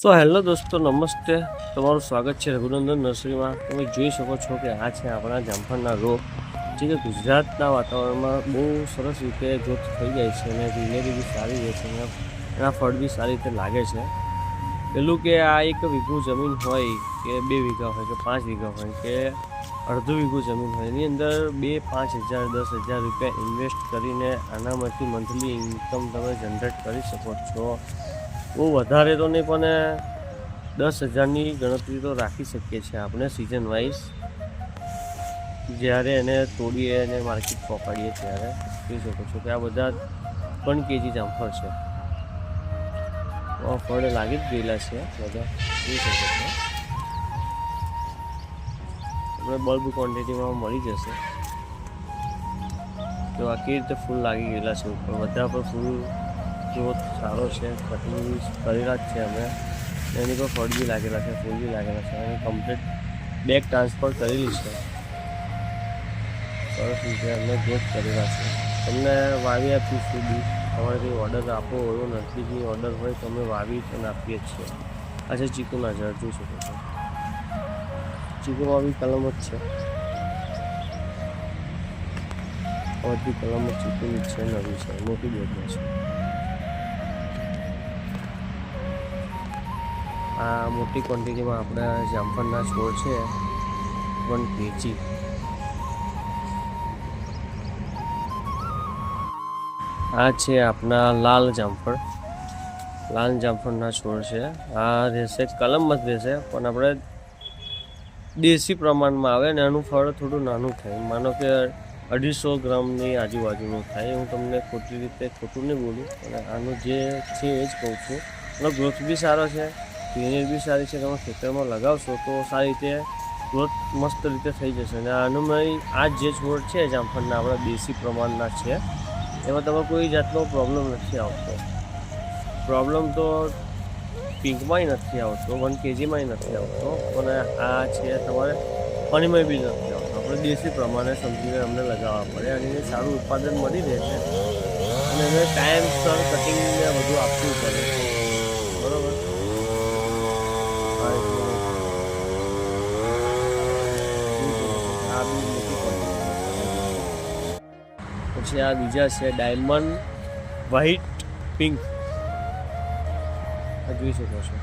So hello દોસ્તો નમસ્તે તમારું સ્વાગત છે રઘુનંદન નર્સરીમાં તમે જોઈ શકો છો કે આ છે આપણા જામફળના રોગ જે કે ગુજરાતના વાતાવરણમાં બહુ સરસ રીતે ગ્રોથ થઈ જાય છે અને ગ્રીનરી બી સારી રહે છે એના ફળ બી સારી રીતે લાગે છે। પેલું કે આ એક વીઘું જમીન હોય કે બે વીઘા હોય કે પાંચ વીઘા હોય કે અડધું વીઘું જમીન હોય, એની અંદર બે પાંચ હજાર, દસ હજાર રૂપિયા ઇન્વેસ્ટ કરીને આનામાંથી મંથલી ઇન્કમ તમે જનરેટ કરી શકો છો। બહુ વધારે તો નહીં, પણ દસ હજારની ગણતરી તો રાખી શકીએ છીએ આપણે સિઝન વાઇઝ જ્યારે એને તોડીએ અને માર્કેટ પહોંચાડીએ ત્યારે, જોઈ શકો છો કે આ બધા પણ કેજી જામફળ છે. આ ફળ લાગી જ ગયેલા છે, બધા. જોઈ શકો છો. આપણે બલ્બ ક્વોન્ટિટીમાં મળી જશે. તો આખી રીતે ફૂલ લાગી ગયેલા છે, ઉપર બધા પર ફૂલ ગ્રોથ સારો છે કટિંગ કરેલા જ છે અમે. એની કોઈ ફળ બી લાગેલા છે ફૂલ બી લાગેલા છે. અને કમ્પ્લીટ બેગ ટ્રાન્સફર કરેલી છે. સરસ રીતે અમે ગ્રોથ કરેલા છે. તમને વાવી આપીશું બી. તમારે કંઈ ઓર્ડર આપવો એવો કંઈ ઓર્ડર હોય તો અમે વાવી અને આપીએ જ છીએ. આ છે ચીકુના ઝાડ, જોઈ શકો છો. ચીકુમાં બી કલમ જ છે. બધી કલમ ચીકુની છે, નવી છે, મોટી બેગમાં છે. આ મોટી ક્વોન્ટિટીમાં આપણા જામફળના છોડ છે, વન કેજી આ છે આપણા લાલ જામફળ. લાલ જામફળના છોડ છે. આ રહેશે કલમમાં જ રહેશે, પણ આપણે દેશી પ્રમાણમાં આવે ને એનું ફળ થોડું નાનું થાય. માનો કે અઢીસો ગ્રામની આજુબાજુનું થાય. હું તમને ખોટી રીતે ખોટું નહીં બોલું અને આનું જે છે એ જ કહું છું. એનો ગ્રોથ બી સારો છે. ગ્રીનરી બી સારી છે, તમે ખેતરમાં લગાવશો તો સારી રીતે ગ્રોથ મસ્ત રીતે થઈ જશે. અને આનું આ જે છોડ છે, જામફળના આપણા દેશી પ્રમાણના છે, એમાં તમે કોઈ જાતનો પ્રોબ્લેમ નથી આવતો. પ્રોબ્લેમ તો પિંકમાંય નથી આવતો વન કેજીમાંય નથી આવતો, પણ આ છે તમારે પાણીમાં બી નથી આવતો. આપણે દેશી પ્રમાણે સમજીને અમને લગાવવા પડે, અને સારું ઉત્પાદન મળી રહે છે. અને એને ટાઈમસર કટિંગને બધું આપવું પછી આ બીજા છે, ડાયમંડ વ્હાઈટ પિંક. જોઈ શકો છો.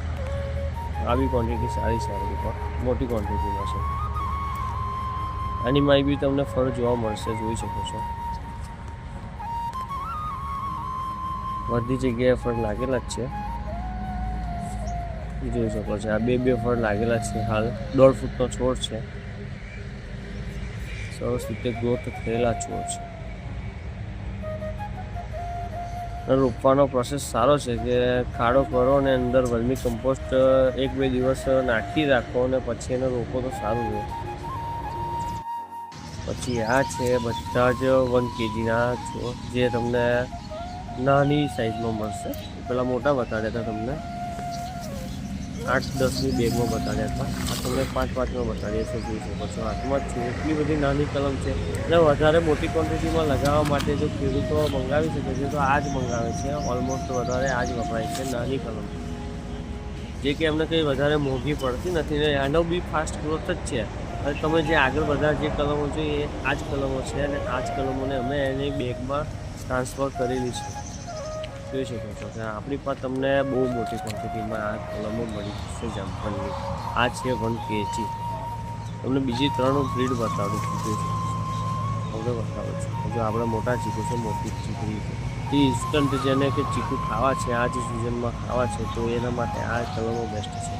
આવી ક્વોન્ટિટી સારી સારી પણ મોટી ક્વોન્ટિટીમાં છે. આની માય બી તમને ફળ જોવા મળશે, જોઈ શકો છો. બધી જગ્યાએ ફળ લાગેલા જ છે. જોઈ શકો છો, આ બે બે ફળ લાગેલા છે હાલ. દોઢ ફૂટનો છોડ છે. સરસ રીતે ગ્રોથ થયેલા છોડ છે. રોપવાનો પ્રોસેસ સારો છે કે ખાડો કરો અને અંદર વર્મી કમ્પોસ્ટ એક બે દિવસ નાખી રાખો અને પછી એને રોપો તો સારું રહે. પછી આ છે બધા જ વન કેજીના છો જે તમને નાની સાઇઝમાં મળશે. પેલા મોટા બતાડ્યા હતા તમને. આઠ દસની બેગમાં બતાડ્યા હતા. આ તમને પાંચ પાંચમાં બતાડીએ છીએ, જોઈ શકો છો. હાથમાં છે. એટલી બધી નાની કલમ છે. અને વધારે મોટી ક્વોન્ટિટીમાં લગાવવા માટે જો ખેડૂતો મંગાવી શકે છે, તો આ જ મંગાવે છે. ઓલમોસ્ટ વધારે આ જ વપરાય છે, નાની કલમ. જે કે એમને કંઈ વધારે મોંઘી પડતી નથી ને આનો બી ફાસ્ટ ગ્રોથ જ છે. અને તમે જે આગળ બધા જે કલમો છે, એ આ જ કલમો છે અને આ જ કલમોને અમે એની બેગમાં ટ્રાન્સફર કરેલી છે. જોઈ શકો છો? કે આપણી પાસે તમને બહુ મોટી ક્વોન્ટિટીમાં આ કલમો મળી જશે જામફળની. આ છે વન કેજી તમને બીજી ત્રણ બ્રીડ બતાવું છું. હવે બતાવું છું. જો આપણે મોટા ચીકુ છે, મોટી ચીકડી છે એ ઇન્સ્ટન્ટ જેને કે ચીકુ ખાવા છે, આ જ સિઝનમાં ખાવા છે, તો એના માટે આ કલમો બેસ્ટ છે.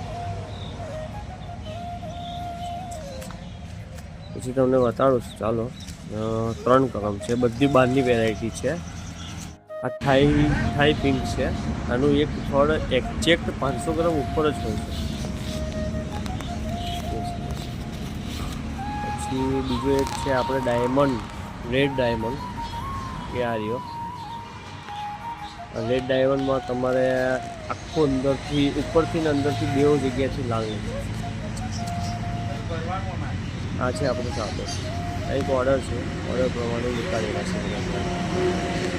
પછી તમને બતાડું છું. ચાલો ત્રણ કલમ છે. બધી બહારની વેરાયટી છે. આ થાઈ થાઈ પિંક છે. આનું એક ફળ એક્ઝેક્ટ પાંચસો ગ્રામ ઉપર જ હોય છે. પછી બીજો એક છે આપણે ડાયમંડ રેડ ડાયમંડ એ આ રહ્યો. રેડ ડાયમંડમાં તમારે આખું અંદરથી, ઉપરથી ને અંદરથી બેવ જગ્યાથી લાલ આ છે આપણે સાદો એક ઓર્ડર છે. ઓર્ડર પ્રમાણે નીકાળેલા છે.